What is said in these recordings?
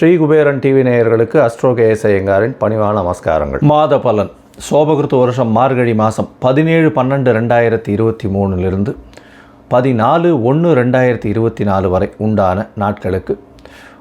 Sri Kuberan TV நேயர்களுக்கு astro K ஐயங்காரின் பணிவான நமஸ்காரங்கள். மாத பலன் சோபகிருத்து வருஷம் மார்கழி மாதம் பதினேழு பன்னெண்டு ரெண்டாயிரத்தி இருபத்தி மூணுலேருந்து பதினாலு ஒன்று ரெண்டாயிரத்தி இருபத்தி நாலு வரை உண்டான நாட்களுக்கு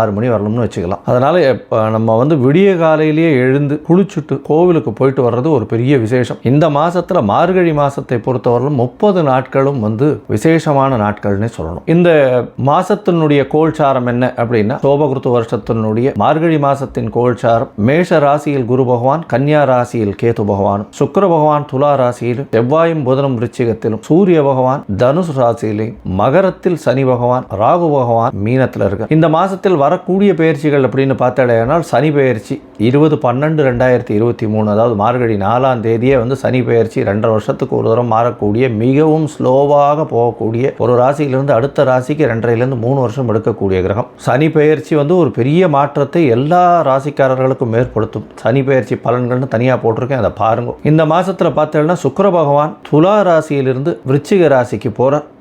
ஆறு மணி வரணும்னு வச்சுக்கலாம். அதனால் நம்ம வந்து விடிய காலையிலேயே எழுந்து குளிச்சுட்டு கோவிலுக்கு போயிட்டு வர்றது ஒரு பெரிய விசேஷம். இந்த மாதத்தில் மார்கழி மாதத்தை பொறுத்தவரையிலும் முப்பது நாட்களும் வந்து விசேஷமான நாட்கள்னே சொல்லணும். இந்த மாதத்தினுடைய கோல்சாரம் என்ன அப்படின்னா சோபகிருத்து வருஷத்தினுடைய மார்கழி மாதத்தின் கோல்சாரம் மேஷ ராசியில் குரு பகவான் கன்னியா ராசியில் கேது பகவான் சுக்கர பகவான் துலா ராசியிலும் செவ்வாயும் புதனும் விருச்சிகத்திலும் சூரிய பகவான் தனுசு ராசியிலையும் மகரத்தில் சனி பகவான் ராகு பகவான் மீனத்தில் இருக்கு. இந்த மாதத்தில் வரக்கூடிய பயிற்சிகள் அப்படின்னு பார்த்தாலேனால் சனி பயிற்சி இருபது பன்னெண்டு ரெண்டாயிரத்தி இருபத்தி மூணு அதாவது மார்கழி நாலாம் தேதியே வந்து சனி பயிற்சி ரெண்டரை வருஷத்துக்கு ஒரு தரம் மாறக்கூடிய மிகவும் ஸ்லோவாக போகக்கூடிய ஒரு ராசியிலிருந்து அடுத்த ராசிக்கு ரெண்டரைலேருந்து மூணு வருஷம் எடுக்கக்கூடிய கிரகம். சனி பயிற்சி வந்து ஒரு பெரிய மாற்றத்தை எல்லா ராசிக்காரர்களுக்கும் ஏற்படுத்தும். சனி பயிற்சி பலன்கள்னு தனியாக போட்டிருக்கேன் அதை பாருங்க. இந்த மாதத்தில் பார்த்தேன்னா சுக்கர பகவான் துலா ராசியிலிருந்து விருச்சிக ராசிக்கு போகிறார்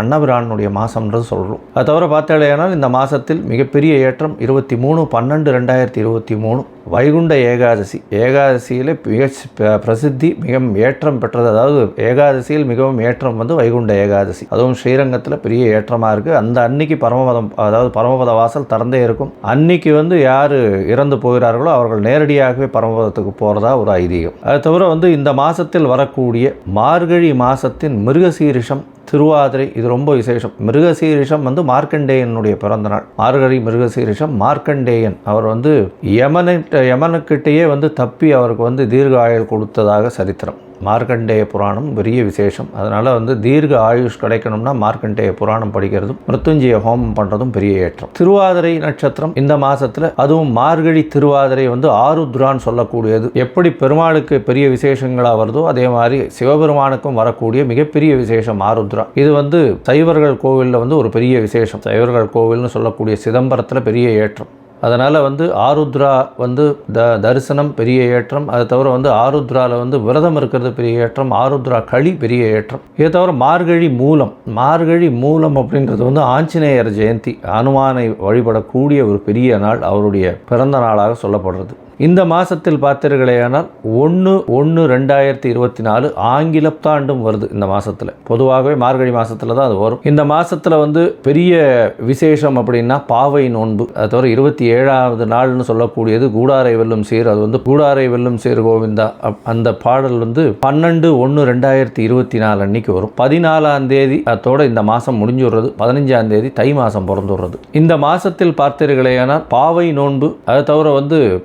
கண்ணபிரானுடைய மாதம்ன்றது சொல்கிறோம் அது தவிர பார்த்தாலேயானால் இந்த மாதத்தில் மிகப்பெரிய ஏற்றம் இருபத்தி மூணு பன்னெண்டு ரெண்டாயிரத்தி இருபத்தி மூணு வைகுண்ட ஏகாதசி. ஏகாதசியில் மிக ப- பிரசித்தி மிகவும் ஏற்றம் பெற்றது. அதாவது ஏகாதசியில் மிகவும் ஏற்றம் வந்து வைகுண்ட ஏகாதசி. அதுவும் ஸ்ரீரங்கத்தில் பெரிய ஏற்றமாக இருக்குது அந்த அன்னைக்கு பரமபதம் அதாவது பரமபத வாசல் திறந்தே இருக்கும். அன்னைக்கு வந்து யார் இறந்து போகிறார்களோ அவர்கள் நேரடியாகவே பரமபதத்துக்கு போகிறதா ஒரு ஐதீகம். அது தவிர வந்து இந்த மாதத்தில் வரக்கூடிய மார்கழி மாதத்தின் மிருகசீரிஷம் திருவாதிரை இது ரொம்ப விசேஷம். மிருகசீரிஷம் வந்து மார்க்கண்டேயனுடைய பிறந்த நாள். மார்கழி மிருகசீரிஷம் மார்க்கண்டேயன். அவர் வந்து யமனிட்ட யமனுக்கிட்டேயே வந்து தப்பி அவருக்கு வந்து தீர்க்க ஆயுள் கொடுத்ததாக சரித்திரம். மார்க்கண்டேய புராணம் பெரிய விசேஷம். அதனால் வந்து தீர்க்க ஆயுஷ் கிடைக்கணும்னா மார்க்கண்டேய புராணம் படிக்கிறதும் மிருத்துஞ்சய ஹோமம் பண்ணுறதும் பெரிய ஏற்றம். திருவாதிரை நட்சத்திரம் இந்த மாதத்தில் அதுவும் மார்கழி திருவாதிரை வந்து ஆருத்ரான்னு சொல்லக்கூடியது. எப்படி பெருமாளுக்கு பெரிய விசேஷங்களாக வருதோ அதே மாதிரி சிவபெருமானுக்கும் வரக்கூடிய மிகப்பெரிய விசேஷம் ஆருத்ரா. இது வந்து சைவர்கள் கோவிலில் வந்து ஒரு பெரிய விசேஷம். சைவர்கள் கோவில்னு சொல்லக்கூடிய சிதம்பரத்தில் பெரிய ஏற்றம். அதனால் வந்து ஆருத்ரா வந்து த தரிசனம் பெரிய ஏற்றம். அதை தவிர வந்து ஆருத்ராவில் வந்து விரதம் இருக்கிறது பெரிய ஏற்றம். ஆருத்ரா களி பெரிய ஏற்றம். இதை தவிர மார்கழி மூலம் மார்கழி மூலம் அப்படின்றது வந்து ஆஞ்சநேயர் ஜெயந்தி அனுமானை வழிபடக்கூடிய ஒரு பெரிய நாள் அவருடைய பிறந்த நாளாக சொல்லப்படுறது. இந்த மாதத்தில் பார்த்தீர்களேயானால் ஒன்று ஒன்று ரெண்டாயிரத்தி இருபத்தி நாலு ஆங்கில புத்தாண்டும் வருது இந்த மாதத்தில் பொதுவாகவே மார்கழி மாதத்தில் தான் அது வரும். இந்த மாதத்தில் வந்து பெரிய விசேஷம் அப்படின்னா பாவை நோன்பு. அது தவிர இருபத்தி ஏழாவது நாள்னு சொல்லக்கூடியது கூடாரை வெல்லும் சீர் அது வந்து கூடாரை வெல்லும் சீர் கோவிந்தா. அப்- அந்த பாடல் வந்து பன்னெண்டு ஒன்று ரெண்டாயிரத்தி இருபத்தி நாலு அன்னைக்கு வரும். பதினாலாம் தேதி அதோட இந்த மாதம் முடிஞ்சுடுறது. பதினஞ்சாம் தேதி தை மாதம் பிறந்துடுறது. இந்த மாதத்தில் பார்த்தீர்களேயானால் பாவை நோன்பு. அதை தவிர வந்து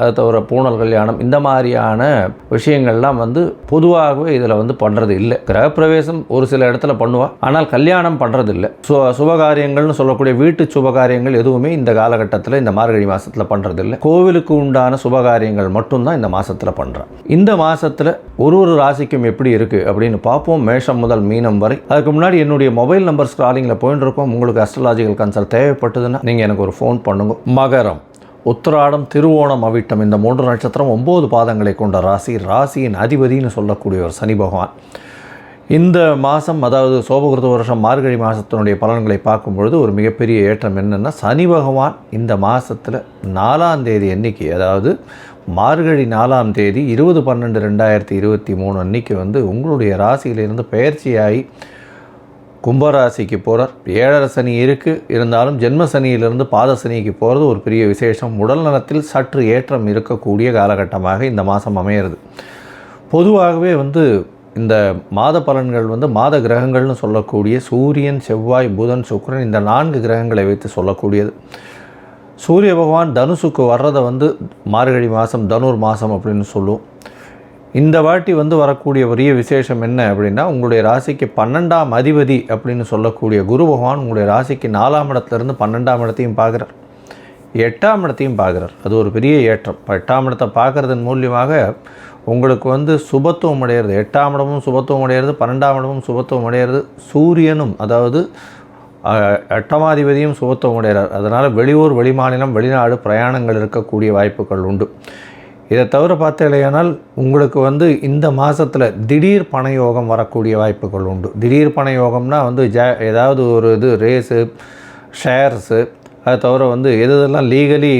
அது தவிர பூணல் கல்யாணம் இந்த மாதிரியான விஷயங்கள்லாம் வந்து பொதுவாகவே இதில் வந்து பண்ணுறது இல்லை. கிரகப்பிரவேசம் ஒரு சில இடத்துல பண்ணுவாள் ஆனால் கல்யாணம் பண்ணுறது இல்லை. சு சுபகாரியங்கள்னு சொல்லக்கூடிய வீட்டு சுபகாரியங்கள் எதுவுமே இந்த காலகட்டத்தில் இந்த மார்கழி மாதத்தில் பண்ணுறது இல்லை. கோவிலுக்கு உண்டான சுபகாரியங்கள் மட்டும்தான் இந்த மாதத்தில் பண்ணுறேன் இந்த மாதத்தில் ஒரு ஒரு ராசிக்கும் எப்படி இருக்குது அப்படின்னு பார்ப்போம். மேஷம் முதல் மீனம் வரை. அதுக்கு முன்னாடி என்னுடைய மொபைல் நம்பர் ஸ்க்ராலிங்கில் போயின்னு இருக்கோம். உங்களுக்கு அஸ்ட்ராலாஜிக்கல் கன்சல்ட் தேவைப்பட்டதுன்னா நீங்கள் எனக்கு ஒரு ஃபோன் பண்ணுங்க. மகரம். உத்திராடம் திருவோணம் அவிட்டம். இந்த மூன்று நட்சத்திரம் ஒம்பது பாதங்களை கொண்ட ராசி ராசியின் அதிபதினு சொல்லக்கூடியவர் சனி பகவான். இந்த மாதம் அதாவது சோபகிருத வருஷம் மார்கழி மாதத்தினுடைய பலன்களை பார்க்கும் பொழுது ஒரு மிகப்பெரிய ஏற்றம் என்னென்னா சனி பகவான் இந்த மாதத்தில் நாலாம் தேதி அன்னைக்கு அதாவது மார்கழி நாலாம் தேதி இருபது பன்னெண்டு ரெண்டாயிரத்தி இருபத்தி மூணு அன்னைக்கு வந்து உங்களுடைய ராசியிலிருந்து பயிற்சியாகி கும்பராசிக்கு போகிறார் ஏழரை சனி இருக்குது இருந்தாலும் ஜென்ம சனியிலிருந்து பாத சனிக்கு போகிறது ஒரு பெரிய விசேஷம். உடல் நலத்தில் சற்று ஏற்றம் இருக்கக்கூடிய காலகட்டமாக இந்த மாதம் அமையிறது. பொதுவாகவே வந்து இந்த மாத பலன்கள் வந்து மாத கிரகங்கள்னு சொல்லக்கூடிய சூரியன் செவ்வாய் புதன் சுக்கிரன் இந்த நான்கு கிரகங்களை வைத்து சொல்லக்கூடியது. சூரிய பகவான் தனுசுக்கு வர்றதை வந்து மார்கழி மாதம் தனுர் மாதம் அப்படின்னு சொல்லுவோம். இந்த வாட்டி வந்து வரக்கூடிய பெரிய விசேஷம் என்ன அப்படின்னா உங்களுடைய ராசிக்கு பன்னெண்டாம் அதிபதி அப்படின்னு சொல்லக்கூடிய குரு பகவான் உங்களுடைய ராசிக்கு நாலாம் இடத்துலேருந்து பன்னெண்டாம் இடத்தையும் பார்க்குறார். எட்டாம் இடத்தையும் பார்க்குறார். அது ஒரு பெரிய ஏற்றம். இப்போ எட்டாம் இடத்தை பார்க்குறதன் மூலியமாக உங்களுக்கு வந்து சுபத்துவம் அடையிறது. எட்டாம் இடமும் சுபத்துவம் அடையிறது பன்னெண்டாம் இடமும் சுபத்துவம் அடையிறது. சூரியனும் அதாவது எட்டமாதிபதியும் சுபத்துவம் அடைகிறார். அதனால் வெளியூர் வெளிமாநிலம் வெளிநாடு பிரயாணங்கள் இருக்கக்கூடிய வாய்ப்புகள் உண்டு. இதை தவிர பார்த்தீங்களேனால் உங்களுக்கு வந்து இந்த மாதத்தில் திடீர் பணயோகம் வரக்கூடிய வாய்ப்புகள் உண்டு. திடீர் பணயோகம்னா வந்து ஜ ஏதாவது ஒரு இது ரேஸு ஷேர்ஸு அது தவிர வந்து எது எதெல்லாம் லீகலி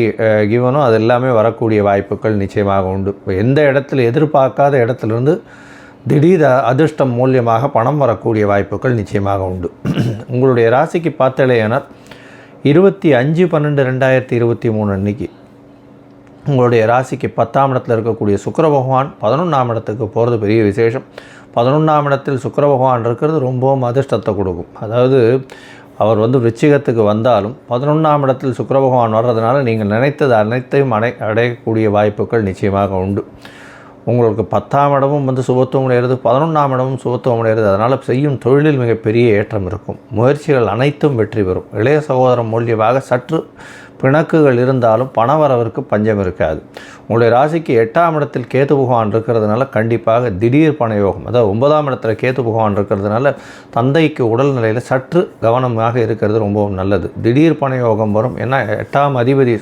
கிவனோ அது எல்லாமே வரக்கூடிய வாய்ப்புகள் நிச்சயமாக உண்டு. இப்போ எந்த இடத்துல எதிர்பார்க்காத இடத்துலேருந்து திடீர் அதிர்ஷ்டம் மூலியமாக பணம் வரக்கூடிய வாய்ப்புகள் நிச்சயமாக உண்டு. உங்களுடைய ராசிக்கு பார்த்தலையானால் இருபத்தி அஞ்சு பன்னெண்டு ரெண்டாயிரத்தி இருபத்தி மூணு அன்னைக்கு உங்களுடைய ராசிக்கு பத்தாம் இடத்துல இருக்கக்கூடிய சுக்கர பகவான் பதினொன்றாம் இடத்துக்கு போகிறது பெரிய விசேஷம். பதினொன்றாம் இடத்தில் சுக்கர பகவான் இருக்கிறது ரொம்பவும் அதிர்ஷ்டத்தை கொடுக்கும். அதாவது அவர் வந்து விருச்சிகத்துக்கு வந்தாலும் பதினொன்றாம் இடத்தில் சுக்கர பகவான் வர்றதுனால நீங்கள் நினைத்தது அனைத்தையும் அடை அடையக்கூடிய வாய்ப்புகள் நிச்சயமாக உண்டு. உங்களுக்கு பத்தாம் இடமும் வந்து சுபத்துவம் உடையிறது பதினொன்றாம் இடமும் சுபத்துவம் உடையிறது அதனால் செய்யும் தொழிலில் மிகப்பெரிய ஏற்றம் இருக்கும். முயற்சிகள் அனைத்தும் வெற்றி பெறும். இளைய சகோதரம் மூலியமாக சற்று பிணக்குகள் இருந்தாலும் பணவரவிற்கு பஞ்சம் இருக்காது. உங்களுடைய ராசிக்கு எட்டாம் இடத்தில் கேத்து பகவான் இருக்கிறதுனால கண்டிப்பாக திடீர் பணயோகம் அதாவது ஒன்பதாம் இடத்துல கேத்து பகவான் இருக்கிறதுனால தந்தைக்கு உடல்நிலையில் சற்று கவனமாக இருக்கிறது ரொம்பவும் நல்லது. திடீர் பணயோகம் வரும். ஏன்னா எட்டாம் அதிபதி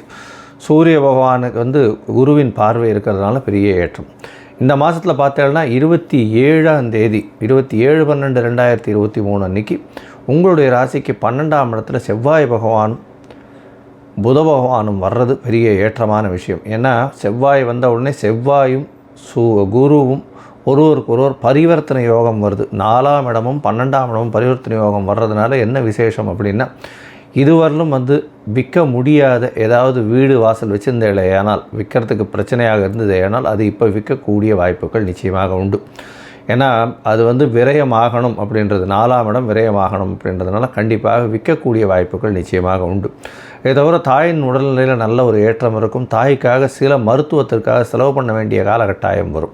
சூரிய பகவானுக்கு வந்து குருவின் பார்வை இருக்கிறதுனால பெரிய ஏற்றம். இந்த மாதத்தில் பார்த்தீங்கன்னா இருபத்தி ஏழாம் தேதி இருபத்தி ஏழு பன்னெண்டு ரெண்டாயிரத்தி இருபத்தி மூணு அன்னைக்கு உங்களுடைய ராசிக்கு பன்னெண்டாம் இடத்துல செவ்வாய் பகவானும் புத பகவானும் வர்றது பெரிய ஏற்றமான விஷயம். ஏன்னா செவ்வாய் வந்த உடனே செவ்வாயும் சு குருவும் ஒருவருக்கு ஒருவர் பரிவர்த்தனை யோகம் வருது. நாலாம் இடமும் பன்னெண்டாம் இடமும் பரிவர்த்தனை யோகம் வர்றதுனால என்ன விசேஷம் அப்படின்னா இதுவரையிலும் வந்து விற்க முடியாத ஏதாவது வீடு வாசல் வச்சிருந்தேனால் விற்கிறதுக்கு பிரச்சனையாக இருந்தது ஏனால் அது இப்போ விற்கக்கூடிய வாய்ப்புகள் நிச்சயமாக உண்டு. ஏன்னா அது வந்து விரயமாகணும் அப்படின்றது நாலாம் இடம் விரயமாகணும் அப்படின்றதுனால கண்டிப்பாக விற்கக்கூடிய வாய்ப்புகள் நிச்சயமாக உண்டு. இதை தவிர தாயின் உடல்நிலையில் நல்ல ஒரு ஏற்றம் இருக்கும். தாய்க்காக சில மருத்துவத்திற்காக செலவு பண்ண வேண்டிய காலகட்டாயம் வரும்.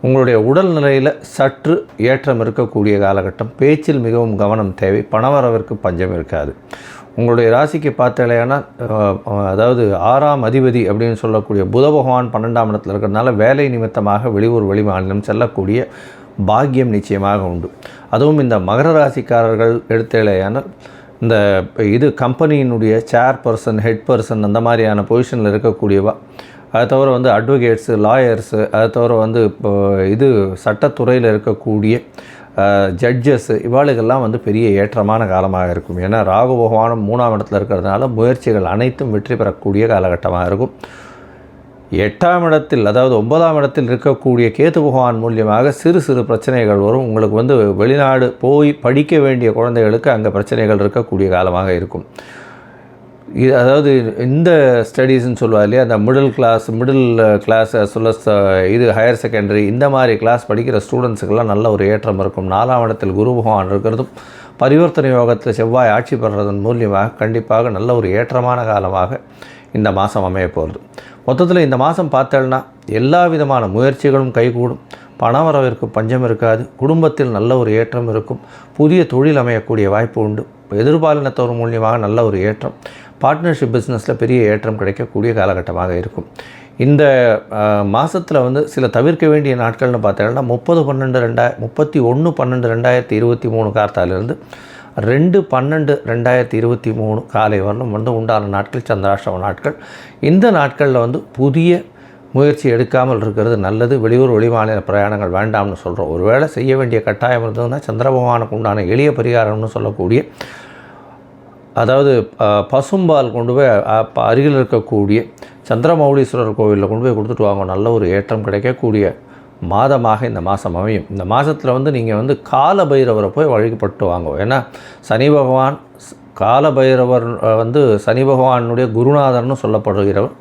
உங்களுடைய உடல்நிலையில் சற்று ஏற்றம் இருக்கக்கூடிய காலகட்டம். பேச்சில் மிகவும் கவனம் தேவை. பணவரவிற்கு பஞ்சம் இருக்காது. உங்களுடைய ராசிக்கு பார்த்தலையானா அதாவது ஆறாம் அதிபதி அப்படின்னு சொல்லக்கூடிய புத பகவான் பன்னெண்டாம் இடத்துல இருக்கிறதுனால வேலை நிமித்தமாக வெளியூர் வெளிமாநிலம் செல்லக்கூடிய பாக்கியம் நிச்சயமாக உண்டு. அதுவும் இந்த மகர ராசிக்காரர்கள் எடுத்தலையானால் இந்த இது கம்பெனியினுடைய சேர் பர்சன் ஹெட் பர்சன் அந்த மாதிரியான பொசிஷனில் இருக்கக்கூடியவா. அதை தவிர வந்து அட்வொகேட்ஸு லாயர்ஸு அதை தவிர வந்து இப்போ இது சட்டத்துறையில் இருக்கக்கூடிய ஜட்ஜஸ்ஸு இவாளுகள்லாம் வந்து பெரிய ஏற்றமான காலமாக இருக்கும். ஏன்னா ராகு பகவானும் மூணாம் இடத்துல இருக்கிறதுனால முயற்சிகள் அனைத்தும் வெற்றி பெறக்கூடிய காலகட்டமாக இருக்கும். எட்டாம் இடத்தில் அதாவது ஒன்பதாம் இடத்தில் இருக்கக்கூடிய கேது பகவான் மூலியமாக சிறு சிறு பிரச்சனைகள் வரும். உங்களுக்கு வந்து வெளிநாடு போய் படிக்க வேண்டிய குழந்தைகளுக்கு அங்கே பிரச்சனைகள் இருக்கக்கூடிய காலமாக இருக்கும். இது அதாவது இந்த ஸ்டடீஸ்ன்னு சொல்லுவார் இல்லையா? அந்த மிடில் கிளாஸ் மிடில் கிளாஸ் சொல்ல இது ஹையர் செகண்டரி இந்த மாதிரி கிளாஸ் படிக்கிற ஸ்டூடெண்ட்ஸுக்கெல்லாம் நல்ல ஒரு ஏற்றம் இருக்கும். நாலாம் இடத்தில் குரு பகவான் இருக்கிறதும் பரிவர்த்தனை யோகத்தில் செவ்வாய் ஆட்சி பெறுறதன் மூலியமாக கண்டிப்பாக நல்ல ஒரு ஏற்றமான காலமாக இந்த மாதம் அமைய போகிறது மொத்தத்தில் இந்த மாதம் பார்த்தேன்னா எல்லா விதமான முயற்சிகளும் கைகூடும். பணவரவிற்கு பஞ்சம் இருக்காது. குடும்பத்தில் நல்ல ஒரு ஏற்றம் இருக்கும். புதிய தொழில் அமையக்கூடிய வாய்ப்பு உண்டு. எதிர்பாலினத்தவர் மூலியமாக நல்ல ஒரு ஏற்றம். பார்ட்னர்ஷிப் பிஸ்னஸில் பெரிய ஏற்றம் கிடைக்கக்கூடிய காலகட்டமாக இருக்கும். இந்த மாதத்தில் வந்து சில தவிர்க்க வேண்டிய நாட்கள்னு பார்த்தீங்கன்னா முப்பது பன்னெண்டு ரெண்டாய முப்பத்தி ஒன்று பன்னெண்டு ரெண்டாயிரத்தி இருபத்தி மூணு கார்த்தாலிருந்து ரெண்டு பன்னெண்டு ரெண்டாயிரத்தி இருபத்தி மூணு காலை வரலும் வந்து உண்டான நாட்கள் சந்திராஷ்டம நாட்கள். இந்த நாட்களில் வந்து புதிய முயற்சி எடுக்காமல் இருக்கிறது நல்லது. வெளியூர் வெளிமாநில பிரயாணங்கள் வேண்டாம்னு சொல்கிறோம் ஒருவேளை செய்ய வேண்டிய கட்டாயம் இருந்ததுன்னா சந்திர பகவானுக்கு உண்டான எளிய பரிகாரம்னு சொல்லக்கூடிய அதாவது பசும்பால் கொண்டு போய் அருகில் இருக்கக்கூடிய சந்திரமௌலீஸ்வரர் கோவிலில் கொண்டு போய் கொடுத்துட்டு வாங்க. நல்ல ஒரு ஏற்றம் கிடைக்கக்கூடிய மாதமாக இந்த மாதம் அமையும். இந்த மாதத்தில் வந்து நீங்கள் வந்து கால பைரவரை போய் வழிபட்டு வாங்க. ஏன்னா சனி பகவான் கால பைரவர் வந்து சனி பகவானுடைய குருநாதர்னு சொல்லப்படுகிறவர்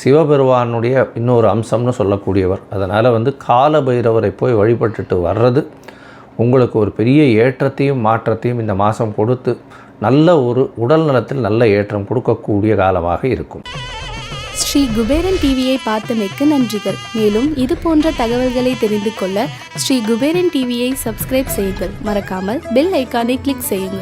சிவபெருவானுடைய இன்னொரு அம்சம்னு சொல்லக்கூடியவர். அதனால் வந்து கால பைரவரை போய் வழிபட்டுட்டு வர்றது உங்களுக்கு ஒரு பெரிய ஏற்றத்தையும் மாற்றத்தையும் இந்த மாதம் கொடுத்து நல்ல ஒரு உடல் நலத்தில் நல்ல ஏற்றம் கொடுக்கக்கூடிய காலமாக இருக்கும். ஸ்ரீ குபேரன் டிவியை பார்த்தமைக்கு நன்றிகள். மேலும் இது போன்ற தகவல்களை தெரிந்து கொள்ள ஸ்ரீ குபேரன் டிவியை சப்ஸ்கிரைப் செய்யுங்கள். மறக்காமல் பெல் ஐக்கானை கிளிக் செய்யுங்கள்.